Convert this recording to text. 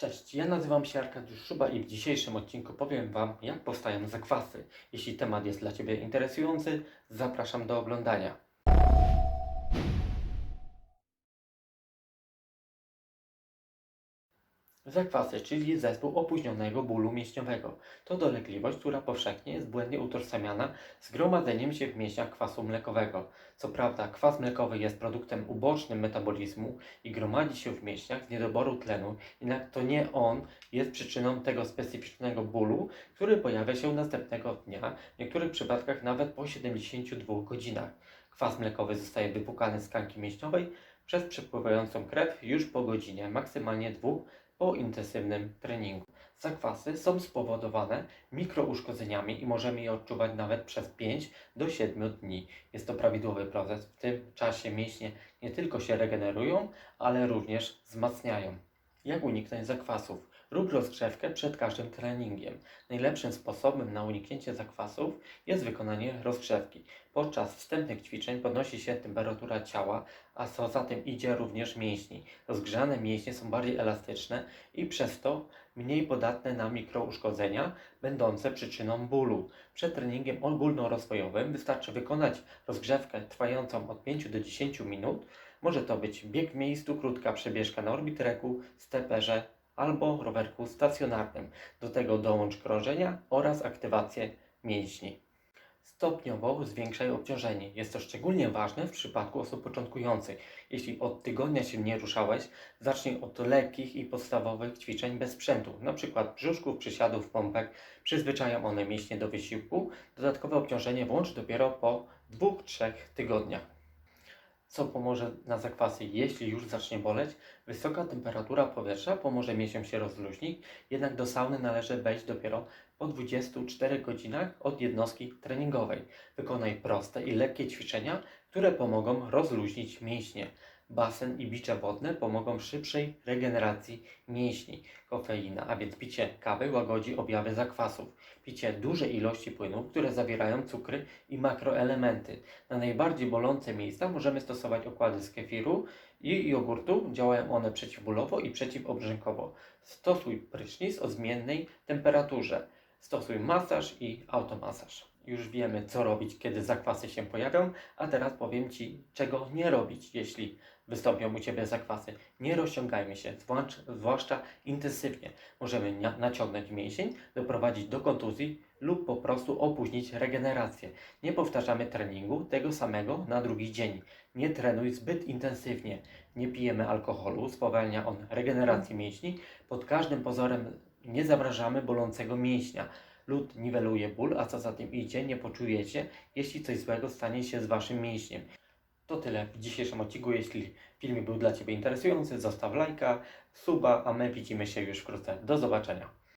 Cześć, ja nazywam się Arkadiusz Szuba i w dzisiejszym odcinku powiem Wam, jak powstają zakwasy. Jeśli temat jest dla Ciebie interesujący, zapraszam do oglądania. Zakwasy, czyli zespół opóźnionego bólu mięśniowego. To dolegliwość, która powszechnie jest błędnie utożsamiana z gromadzeniem się w mięśniach kwasu mlekowego. Co prawda, kwas mlekowy jest produktem ubocznym metabolizmu i gromadzi się w mięśniach z niedoboru tlenu, jednak to nie on jest przyczyną tego specyficznego bólu, który pojawia się następnego dnia, w niektórych przypadkach nawet po 72 godzinach. Kwas mlekowy zostaje wypłukany z tkanki mięśniowej przez przepływającą krew już po godzinie, maksymalnie dwóch po intensywnym treningu. Zakwasy są spowodowane mikrouszkodzeniami i możemy je odczuwać nawet przez 5 do 7 dni. Jest to prawidłowy proces. W tym czasie mięśnie nie tylko się regenerują, ale również wzmacniają. Jak uniknąć zakwasów? Rób rozgrzewkę przed każdym treningiem. Najlepszym sposobem na uniknięcie zakwasów jest wykonanie rozgrzewki. Podczas wstępnych ćwiczeń podnosi się temperatura ciała, a co za tym idzie również mięśni. Rozgrzane mięśnie są bardziej elastyczne i przez to mniej podatne na mikrouszkodzenia, będące przyczyną bólu. Przed treningiem ogólnorozwojowym wystarczy wykonać rozgrzewkę trwającą od 5 do 10 minut. Może to być bieg w miejscu, krótka przebieżka na orbitreku, steperze albo rowerku stacjonarnym. Do tego dołącz krążenia oraz aktywację mięśni. Stopniowo zwiększaj obciążenie. Jest to szczególnie ważne w przypadku osób początkujących. Jeśli od tygodnia się nie ruszałeś, zacznij od lekkich i podstawowych ćwiczeń bez sprzętu, np. brzuszków, przysiadów, pompek. Przyzwyczają one mięśnie do wysiłku. Dodatkowe obciążenie włącz dopiero po 2-3 tygodniach. Co pomoże na zakwasy, jeśli już zacznie boleć? Wysoka temperatura powietrza pomoże mięsiom się rozluźnić, jednak do sauny należy wejść dopiero po 24 godzinach od jednostki treningowej. Wykonaj proste i lekkie ćwiczenia, które pomogą rozluźnić mięśnie. Basen i bicze wodne pomogą szybszej regeneracji mięśni. Kofeina, a więc picie kawy łagodzi objawy zakwasów. Picie dużej ilości płynów, które zawierają cukry i makroelementy. Na najbardziej bolące miejsca możemy stosować okłady z kefiru i jogurtu. Działają one przeciwbólowo i przeciwobrzękowo. Stosuj prysznic o zmiennej temperaturze. Stosuj masaż i automasaż. Już wiemy, co robić, kiedy zakwasy się pojawią, a teraz powiem Ci, czego nie robić, jeśli wystąpią u Ciebie zakwasy. Nie rozciągajmy się, zwłaszcza, intensywnie. Możemy naciągnąć mięsień, doprowadzić do kontuzji lub po prostu opóźnić regenerację. Nie powtarzamy treningu tego samego na drugi dzień. Nie trenuj zbyt intensywnie. Nie pijemy alkoholu, spowalnia on regeneracji mięśni. Pod każdym pozorem nie zamrażamy bolącego mięśnia. Lód niweluje ból, a co za tym idzie, nie poczujecie, jeśli coś złego stanie się z Waszym mięśniem. To tyle w dzisiejszym odcinku. Jeśli filmik był dla Ciebie interesujący, zostaw lajka, suba, a my widzimy się już wkrótce. Do zobaczenia.